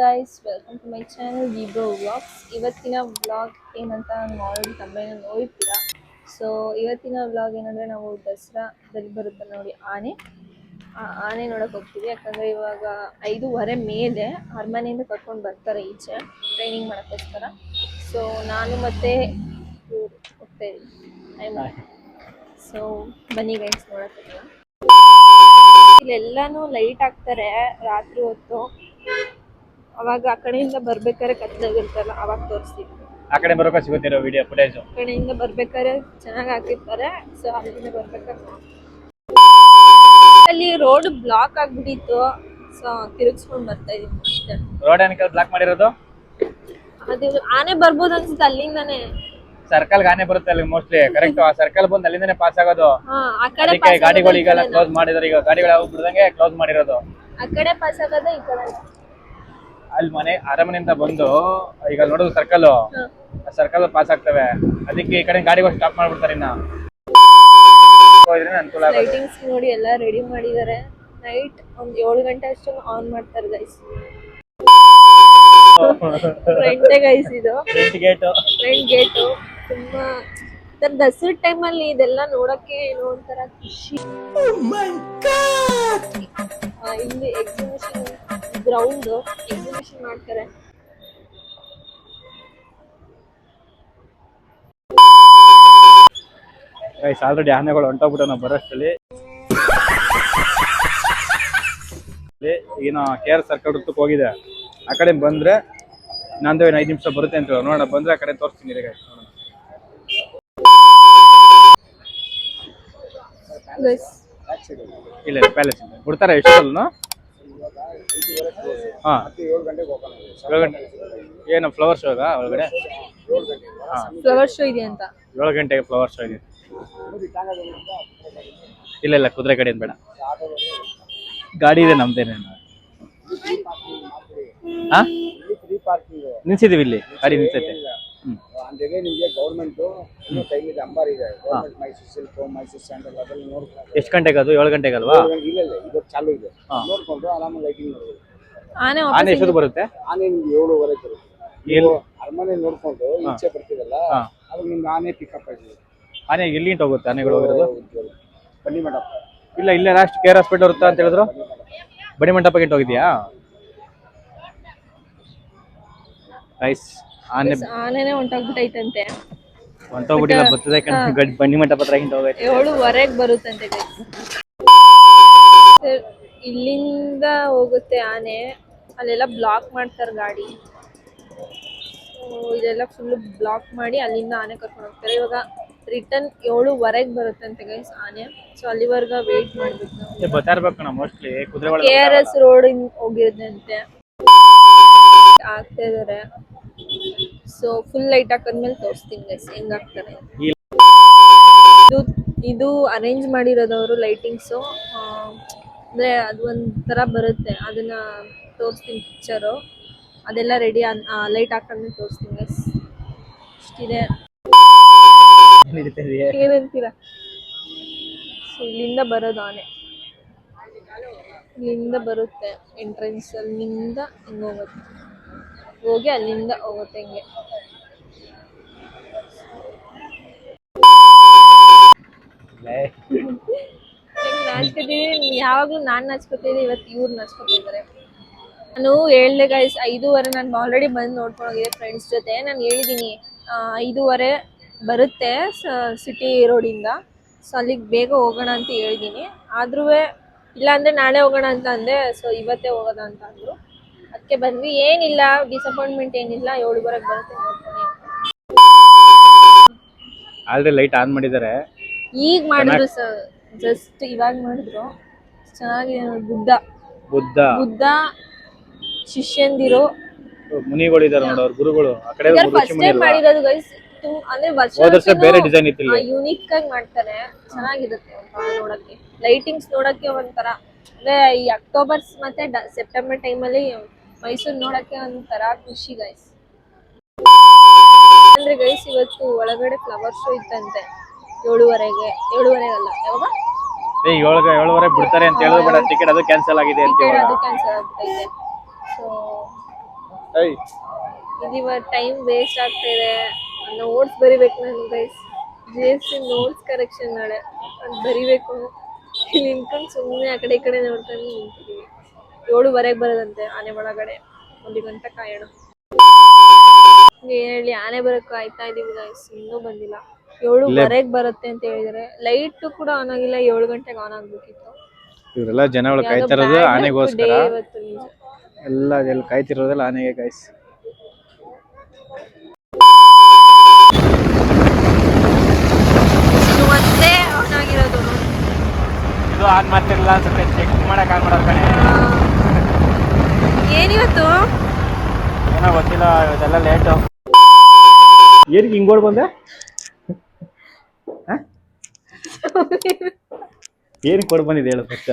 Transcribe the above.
Guys welcome to my channel vibro vlogs ಇವತ್ತಿನ vlog ಏನಂತ ನಾನು ಆಲ್ರೆಡಿ ತಮ್ಮನೇನ ನೋಡಿರ್ತೀರ ಸೊ ಇವತ್ತಿನ ವ್ಲಾಗ್ ಏನಂದರೆ ನಾವು ದಸರಾದಲ್ಲಿ ಬರುತ್ತೆ ನೋಡಿ ಆನೆ. ಆನೆ ನೋಡೋಕೆ ಹೋಗ್ತೀವಿ, ಯಾಕಂದರೆ ಇವಾಗ ಐದೂವರೆ ಮೇಲೆ ಅರಮನೆಯಿಂದ ಕರ್ಕೊಂಡು ಬರ್ತಾರೆ ಈಚೆ ಟ್ರೈನಿಂಗ್ ಮಾಡೋಕ್ಕೋಸ್ಕರ. ಸೊ ನಾನು ಮತ್ತೆ ಹೋಗ್ತಾ ಇದ್ದೀವಿ ಸೊ ಬನ್ನಿ ಗೈಸ್ ನೋಡೋಕ್ಕೆ ಇಲ್ಲೆಲ್ಲಾನು ಲೈಟ್ ಹಾಕ್ತಾರೆ ರಾತ್ರಿ ಹೊತ್ತು. ಅವಾಗ ಆ ಕಡೆಯಿಂದ ಬರ್ಬೇಕಾದ್ರೆ ಕತ್ಲಾಗಿರ್ತಲ್ಲ ಅವಾಗ ತೋರಿಸ್ತೀವಿ. ಆ ಕಡೆ ಬರೋಕೆ ಸಿಗುತ್ತಿರೋ ವಿಡಿಯೋ ಫುಟೇಜ್ ಆ ಕಡೆಯಿಂದ ಬರ್ಬೇಕಾದ್ರೆ ಚೆನ್ನಾಗಿ ಹಾಕಿರ್ತಾರೆ ಸೊ ಅಲ್ಲಿಂದ ಬರ್ಬೇಕಾದ್ರೆ ಅಲ್ಲಿ ರೋಡ್ ಬ್ಲಾಕ್ ಆಗ್ಬಿಟ್ಟಿತ್ತು ಸೊ ತಿರುಗಿಸ್ಕೊಂಡ್ ಬರ್ತಾ ಇದ್ದೀನಿ ಅಷ್ಟೇ. ರೋಡ್ ಏನಕ್ಕೆ ಬ್ಲಾಕ್ ಮಾಡಿರೋದು? ಅದು ಆನೆ ಬರ್ಬೋದು ಅನ್ಸುತ್ತೆ ಅಲ್ಲಿಂದಾನೆ. ಸರ್ಕಲ್ ಗಾನೆ ಬರುತ್ತೆ ಅಲ್ಲಿ ಮೋಸ್ಟ್ಲಿ ಕರೆಕ್ಟ್ ಆ ಸರ್ಕಲ್ ಬಂದು ಅಲ್ಲಿಂದನೇ ಪಾಸ್ ಆಗೋದು. ಹಾ ಆ ಕಡೆ ಅದಕ್ಕೆ pass ಆಗೋದು, ಗಾಡಿಗಳಿಗೆಲ್ಲ ಈ ಕ್ಲೋಸ್ ಮಾಡಿದಾರೆ ಈಗ ಗಾಡಿಗಳು ಯಾವಾಗ ಬಿಡ್ದಂಗೆ ಕ್ಲೋಸ್ ಮಾಡಿರೋದು. ಆ ಕಡೆ ಪಾಸ್ ಆಗೋದೇ ಈ ಕಡೆ. ಅಲ್ಲಿ ಮನೆ ಅರಮನೆಯಿಂದ ಬಂದು ಈಗ ನೋಡೋದು ಸರ್ಕಲ್ ಸರ್ಕಲ್ ಪಾಸ್ ಆಗ್ತವೆ. ಅದಕ್ಕೆ ಈ ಕಡೆ ಗಾಡಿಗಳು ಸ್ಟಾಪ್ ಮಾಡ್ಬಿಡ್ತಾರೆ ಇನ್ನ. ಅನುಕೂಲ ಲೈಟಿಂಗ್ಸ್ ನೋಡಿ ಎಲ್ಲ ರೆಡಿ ಮಾಡಿದ್ದಾರೆ. ನೈಟ್ ಒಂದ್ ಏಳು ಗಂಟೆ ಅಷ್ಟು ಆನ್ ಮಾಡ್ತಾರೆ ಗೈಸ್ ಫ್ರಂಟೇ ಗೈಸ್ ಇದು. ಫ್ರೆಂಡ್ ಗೇಟ್ ಫ್ರಂಟ್ ಗೇಟ್ ತುಂಬಾ ಸರ್ ದಸರಾ ಅಲ್ಲಿ ಇದೆಲ್ಲ ನೋಡಕ್ಕೆ ಏನೋ ಒಂಥರ ಖುಷಿ. ಆ, ಇಲ್ಲಿ ಎಕ್ಸಿಬಿಷನ್ ಗ್ರೌಂಡ್ ಎಕ್ಸಿಬಿಷನ್ ಮಾಡ್ತಾರೆ. ಗೈಸ್ ಆಲ್ರೆಡಿ ಆನೆಗಳು ಹೊಂಟೋಗ್ಬಿಟ್ಟು ನಾವು ಬರೋಷ್ಟಲ್ಲಿ ಏನೋ ಕೆ ಆರ್ ಸರ್ಕಲ್ ವೃತ್ತಕ್ಕೆ ಹೋಗಿದೆ. ಆ ಕಡೆ ಬಂದ್ರೆ ನಂದು ಏನು ಐದು ನಿಮಿಷ ಬರುತ್ತೆ ಅಂತ. ನೋಡೋಣ ಬಂದ್ರೆ ಆ ಕಡೆ ತೋರಿಸ್ತೀನಿ ಈಗ ಇಲ್ಲ ಇಲ್ಲ ಪ್ಯಾಲೇಸ್ ಬಿಡ್ತಾರೆ ಎಷ್ಟೊತ್ತಲ್ಲ ಹಾ. ಏಳು ಗಂಟೆ. ಏನು ಫ್ಲವರ್ ಶೋಗ ಒಳಗಡೆ? ಹಾ. ಫ್ಲವರ್ ಶೋ ಇದೆ ಅಂತ. ಏಳು ಗಂಟೆಗೆ ಫ್ಲವರ್ ಶೋ ಇದೆ. ಇಲ್ಲ ಇಲ್ಲ ಕುದುರೆ ಕಡೆ ಬೇಡ ಗಾಡಿ ಇದೆ ನಮ್ದೇನೆ ಹಾ? ನಿಲ್ಸಿದೀವಿ ಇಲ್ಲಿ. ಗಾಡಿ ನಿಲ್ಸೈತೆ. ಅಂದ್ರೆ ನಿಮಗೆ ಗೌರ್ಮೆಂಟ್ ಇನ್ನೂ ಟೈಮ್ ಇದೆ ಅಂಬಾರ್ ಇದೆ. Government Mysuru silk Mysuru sandal ಅದೆಲ್ಲ ನೋಡ್ಕೊಂಡು. ಎಷ್ಟು ಗಂಟೆಗೆ ಅದು? ಏಳು ಗಂಟೆಗೆ ಅಲ್ವಾ? ಇಲ್ಲ ಇಲ್ಲ ಇವತ್ತು ಚಾಲು ಇದೆ. ನೋಡ್ಕೊಂಡು ಆರಾಮ ಲೈಟಿಂಗ್ ನೋಡ್ಬೋದು. ಆನೆ ಆನೆ ಎಷ್ಟೊತ್ತು ಬರುತ್ತೆ? ಆನೆ ನಿಮ್ಗೆ ಏಳುವರೆ ಬರುತ್ತೆ. ನೀವು ಅರಮನೆ ನೋಡ್ಕೊಂಡು ಈಚೆ ಬರ್ತೀರಲ್ಲ ಅದ್ರ ಅವಾಗ ನಿಮ್ಗೆ ಆನೆ ಪಿಕಪ್ ಆಗಿದೆ. ಆನೆ ಎಲ್ಲಿಂಟ ಹೋಗುತ್ತೆ? ಆನೆಗಳು ಹೋಗಿರೋದು? ಬನ್ನಿ ಮೇಡಮ್ ಇಲ್ಲ ಇಲ್ಲೇ ಲಾಸ್ಟ್ ಕೆ ಆರ್ ಹಾಸ್ಪಿಟಲ್ ಇರುತ್ತಾ ಅಂತ ಹೇಳಿದ್ರು? ಬಡಿ ಮಂಟಪಕ್ಕೆ ಹೋಗಿದ್ಯಾ? ರೈಸ್ ಆನೆ ಆನೆನೆ ಹೊಂಟೋಗ್ಬಿಟ್ಟೈತಂತೆ ಹೊಂಟೋಗ್ಬಿಟ್ಟಿಲ್ಲ ಬರ್ತದೆ ಕಣೆ ಗಡ್- ಬನ್ನಿ ಮಂಟಪ ಹತ್ರ ಹಿಂದೆ ಹೋಗೈತೆ ಏಳುವರೆಗೆ ಬರುತ್ತಂತೆ ಇಲ್ಲಿಂದ ಹೋಗುತ್ತೆ ಆನೆ. ಅಲ್ಲೆಲ್ಲ ಬ್ಲಾಕ್ ಮಾಡ್ತಾರೆ ಗಾಡಿ. ಇದೆಲ್ಲ ಫುಲ್ ಬ್ಲಾಕ್ ಮಾಡಿ ಅಲ್ಲಿಂದ ಆನೆ ಕರ್ಕೊಂಡು ಹೋಗ್ತಾರೆ. ಇವಾಗ ರಿಟರ್ನ್ ಏಳುವರೆಗೆ ಬರುತ್ತಂತೆ ಗೈಸ್ ಆನೆ. ಸೊ ಅಲ್ಲಿವರೆಗ ವೇಟ್ ಮಾಡ್ಬೇಕು ನಾವು. ಬರ್ತಾ ಇರ್ಬೇಕು ಕಣ ಮೋಸ್ಟ್ಲಿ ಕುದುರೆ ಕೆ ಆರ್ ಎಸ್ ರೋಡ್ ಹೋಗಿರೋದಂತೆ. ಆಗ್ತಾ ಇದಾರೆ. ಸೊ ಫುಲ್ ಲೈಟ್ ಹಾಕಿದ್ಮೇಲೆ ತೋರಿಸ್ತೀನಿ ಗೈಸ್ ಹೆಂಗಾಗ್ತಾರೆ? ಇದು ಇದು ಅರೇಂಜ್ ಮಾಡಿರೋದವರು ಲೈಟಿಂಗ್ಸು ಅಂದ್ರೆ ಅದು ಒಂಥರ ಬರುತ್ತೆ. ಅದನ್ನ ತೋರಿಸ್ತೀನಿ ಪಿಕ್ಚರು ಅದೆಲ್ಲ ರೆಡಿ ಲೈಟ್ ಹಾಕೊಂಡ್ಮೇಲೆ ತೋರಿಸ್ತೀನಿ ಗೈಸ್ ಇಷ್ಟಿದೆ. ಏನಂತೀರಾ? ಸೊ ಇಲ್ಲಿಂದ ಬರೋದು ಆನೆ. ಇಲ್ಲಿಂದ ಬರುತ್ತೆ ಎಂಟ್ರೆನ್ಸ್ ಅಲ್ಲಿಂದ ಹಿಂಗೆ ಹೋಗುತ್ತೆ? ಹೋಗಿ ಅಲ್ಲಿಂದ ಹೋಗುತ್ತೆ ಹಿಂಗೆ ನಾಚ್ಕೋತೀನಿ ಯಾವಾಗ್ಲೂ ನಾನ್ ನಾಚ್ಕೋತೀನಿ ಇವತ್ತು ಇವ್ರು ನಾಚ್ಕೋತಿದ್ದಾರೆ. ನಾನು ಹೇಳ್ದೆ ಗೈಸ್ ಐದೂವರೆ ನಾನು ಆಲ್ರೆಡಿ ಬಂದು ನೋಡ್ಕೊಂಡು ಹೋಗಿದ್ದೆ ಫ್ರೆಂಡ್ಸ್ ಜೊತೆ. ನಾನು ಹೇಳಿದ್ದೀನಿ ಐದೂವರೆ ಬರುತ್ತೆ ಸಿಟಿ ರೋಡಿಂದ ಸೊ ಅಲ್ಲಿಗೆ ಬೇಗ ಹೋಗೋಣ ಅಂತ ಹೇಳಿದ್ದೀನಿ ಆದ್ರೂ ಇಲ್ಲ ಅಂದ್ರೆ ನಾಳೆ ಹೋಗೋಣ ಅಂತ ಅಂದೆ ಸೊ ಇವತ್ತೇ ಹೋಗೋಣ ಅಂತ ಅಂದ್ರು. ಅದಕ್ಕೆ ಬಂದ್ವಿ. ಏನಿಲ್ಲ ಡಿಸಪಾಯಿಂಟ್ಮೆಂಟ್ ಏನಿಲ್ಲ. ಏಳುವರೆಗೆ ಬರುತ್ತೆ ಆಲ್ರೆಡಿ ಲೈಟ್ ಆನ್ ಮಾಡಿದ್ದಾರೆ. ಈಗ ಮಾಡಿದ್ರು ಸರ್. ಜಸ್ಟ್ ಇವಾಗ ಮಾಡಿದ್ರು. ಚೆನ್ನಾಗಿದೆ ನೋಡಿ ಬುದ್ಧ. ಬುದ್ಧ. ಬುದ್ಧ ಶಿಷ್ಯಂದಿರು. ಮುನಿಗಳಿದ್ದಾರೆ ನೋಡಿ ಅವ್ರ ಗುರುಗಳು. ಆ ಕಡೆ ಋಷಿ ಫಸ್ಟ್ ಟೈಮ್ ಮಾಡಿರೋದು ಗೈಸ್ ಅಂದ್ರೆ ವರ್ಷ ಹೋದ ವರ್ಷ ಬೇರೆ ಡಿಸೈನ್ ಇತ್ತು ಇಲ್ಲಿ ಯುನಿಕ್ ಆಗಿ ಮಾಡ್ತಾರೆ. ಚೆನ್ನಾಗಿರುತ್ತೆ ಒಂಥರ ನೋಡಕ್ಕೆ. ಲೈಟಿಂಗ್ಸ್ ನೋಡಕ್ಕೆ ಒಂಥರ. ಅಂದ್ರೆ ಈ ಅಕ್ಟೋಬರ್ಸ್ ಮತ್ತೆ ಸೆಪ್ಟೆಂಬರ್ ಟೈಮಲ್ಲಿ ಮೈಸೂರು ನೋಡಕ್ಕೆ ಒಂಥರ ಖುಷಿ ಗೈಸ್ ಅಂದ್ರೆ ಗೈಸ್ ಇವತ್ತು ಒಳಗಡೆ ಫ್ಲವರ್ ಶೋ ಇತ್ತಂತೆ. ಏಳುವರೆಗೆ ಏಳುವರೆಗೆ ಅಲ್ಲ ಯಾವಾಗ? ಏ ಏಳು ಏಳುವರೆ ಬಿಡ್ತಾರೆ ಅಂತ ಹೇಳಿದ್ರು ಬೇಡ ಟಿಕೆಟ್ ಅದು ಕ್ಯಾನ್ಸಲ್ ಆಗಿದೆ ಅಂತ ಟಿಕೆಟ್ ಅದು ಕ್ಯಾನ್ಸಲ್ ಆಗ್ಬಿಟ್ಟೈತೆ ಸೊ ಇದು ಇದು ಟೈಮ್ ವೇಸ್ಟ್ ಆಗ್ತಾ ಇದೆ. ನೋಟ್ಸ್ ಬರಿಬೇಕು ನಾನು guys G S C notes correction ನಾಳೆ. ಅದು ಬರಿಬೇಕು. ಇಲ್ಲಿ ನಿಂತ್ಕೊಂಡು ಸುಮ್ಮನೆ ಆ ಕಡೆ ಈ ಕಡೆ ನೋಡ್ತಾನೆ ನಿಂತಿದ್ದೀವಿ ಏಳುವರೆಗೆ ಬರೋದಂತೆ ಆನೆ ಒಳಗಡೆ. ಒಂದು ಗಂಟೆ ಕಾಯೋಣ. ಹೇಳಿ ಆನೆ ಬರೋಕ್ ಕಾಯ್ತಾ ಇದೀವಿ ಗಾಯ್ಸ್ ಇನ್ನೂ ಬಂದಿಲ್ಲ. ಏಳುವರೆಗೆ ಬರುತ್ತೆ ಅಂತ ಹೇಳಿದ್ರೆ. ಲೈಟ್ ಕೂಡ ಆನ್ ಆಗಿಲ್ಲ ಏಳು ಗಂಟೆಗೆ ಆನ್ ಆಗ್ಬೇಕಿತ್ತು ಇವರೆಲ್ಲ ಜನಗಳು ಕಾಯ್ತಾ ಕಾಯ್ತಿರೋದು ಆನೆಗೋಸ್ಕರ. ಎಲ್ಲ ಕಾಯ್ತಿರೋದೆಲ್ಲ ಆನೆಗೆ ಕಾಯ್ಸ್ ಇದು ಮತ್ತೆ ಆನ್ ಆಗಿರೋದು ನೋಡಿ. ಇದು ಆನ್ ಮಾಡ್ತಿರಲಿಲ್ಲ ಅನ್ಸುತ್ತೆ. ಚೆಕ್ ಮಾಡಕ್ ಆನ್ ಮಾಡೋದು ಕಣೆ. ಏನಿವತ್ತು ಏನೋ ಗೊತ್ತಿಲ್ಲ ಇವತ್ತೆಲ್ಲ ಲೇಟು ಏನಕ್ಕೆ ಹಿಂಗೋಡ್ ಓಡ್ ಬಂದೆ? ಏನಕ್ಕೆ ಓಡ್ ಬಂದಿದೆ ಹೇಳು ಫಸ್ಟ್